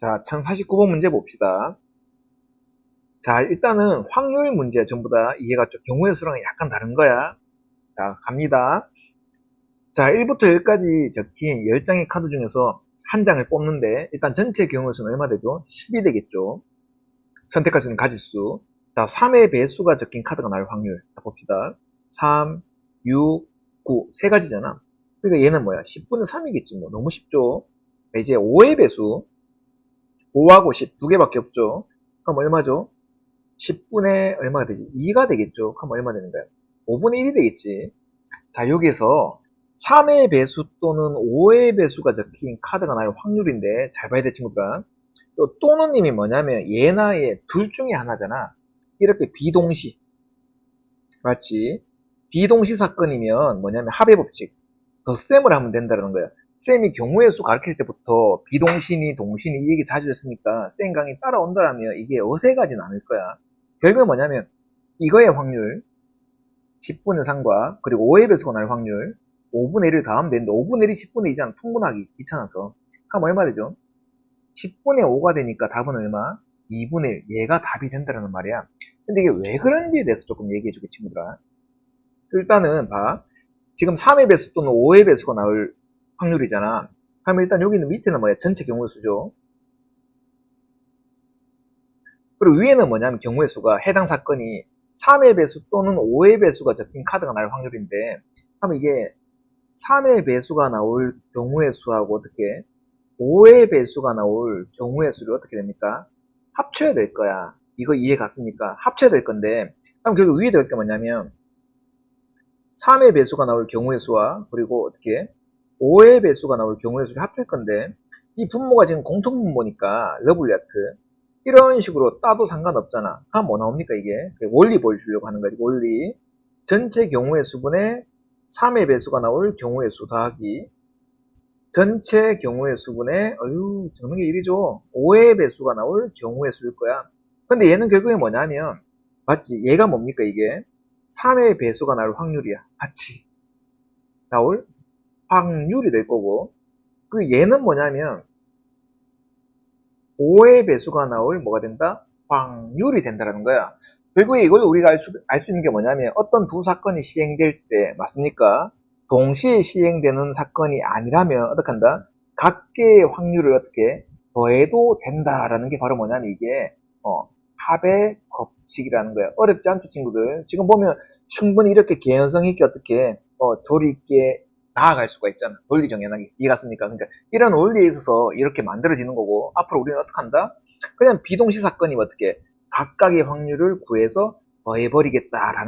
자, 1049번 문제 봅시다. 자, 일단은 확률 문제 전부 다 이해가 좀 경우의 수랑은 약간 다른 거야. 자, 갑니다. 자, 1부터 10까지 적힌 10장의 카드 중에서 한 장을 뽑는데 일단 전체 경우의 수는 얼마 되죠? 10이 되겠죠. 선택할 수 있는 가지수. 자, 3의 배수가 적힌 카드가 나올 확률. 자, 봅시다. 3, 6, 9. 세 가지잖아. 그러니까 얘는 뭐야? 10분의 3이겠지. 뭐. 너무 쉽죠? 자, 이제 5의 배수. 5하고 10 두 개밖에 없죠. 그럼 얼마죠? 10분의 얼마가 되지? 2가 되겠죠. 그럼 얼마 되는 거야? 5분의 1이 되겠지. 자, 여기서 3의 배수 또는 5의 배수가 적힌 카드가 나올 확률인데 잘 봐야 돼 친구들아. 또 또는 님이 뭐냐면 얘나 얘둘 중에 하나잖아. 이렇게 비동시. 맞지? 비동시 사건이면 뭐냐면 합의 법칙. 덧셈을 하면 된다는 거야. 쌤이 경우의 수 가르칠 때부터 비동신이 동신이 이 얘기 자주 했으니까 쌤 강의 따라온다라면 이게 어색하진 않을 거야. 결국은 뭐냐면 이거의 확률 10분의 3과 그리고 5의 배수가 날 확률 5분의 1을 더하면 되는데 5분의 1이 10분의 2잖아. 통분하기 귀찮아서. 그럼 얼마 되죠? 10분의 5가 되니까 답은 얼마? 2분의 1. 얘가 답이 된다는 말이야. 근데 이게 왜 그런지에 대해서 조금 얘기해 주게 친구들아. 일단은 봐. 지금 3의 배수 또는 5의 배수가 나올 확률이잖아. 그럼 일단 여기 는 밑에는 뭐야? 전체 경우의 수죠. 그리고 위에는 뭐냐면 경우의 수가 해당 사건이 3의 배수 또는 5의 배수가 적힌 카드가 나올 확률인데 그럼 이게 3의 배수가 나올 경우의 수하고 어떻게 5의 배수가 나올 경우의 수를 어떻게 됩니까? 합쳐야 될 거야. 이거 이해 갔습니까? 합쳐야 될 건데 그럼 결국 위에 될 게 뭐냐면 3의 배수가 나올 경우의 수와 그리고 어떻게 5의 배수가 나올 경우의 수를 합칠 건데 이 분모가 지금 공통분모니까 러블리아트 이런 식으로 따도 상관없잖아. 그럼 뭐 나옵니까 이게? 원리 보여주려고 하는 거지 원리 전체 경우의 수분의 3의 배수가 나올 경우의 수 더하기 전체 경우의 수분의 어유 적는 게 일이죠. 5의 배수가 나올 경우의 수일 거야. 근데 얘는 결국에 뭐냐면 맞지? 얘가 뭡니까 이게? 3의 배수가 나올 확률이야. 같이 나올 확률이 될 거고 그 얘는 뭐냐면 5의 배수가 나올 뭐가 된다? 확률이 된다라는 거야. 결국에 이걸 우리가 알 수, 알 수 있는 게 뭐냐면 어떤 두 사건이 시행될 때 맞습니까? 동시에 시행되는 사건이 아니라면 어떻게 한다? 각계의 확률을 어떻게 더해도 된다라는 게 바로 뭐냐면 이게 어, 합의 법칙이라는 거야. 어렵지 않죠 친구들? 지금 보면 충분히 이렇게 개연성 있게 어떻게 어, 조리 있게 나아갈 수가 있잖아. 논리 정연하게. 이해갔습니까? 그러니까 이런 원리에 있어서 이렇게 만들어지는 거고 앞으로 우리는 어떻게 한다? 그냥 비동시 사건이 어떻게 각각의 확률을 구해서 더해버리겠다라는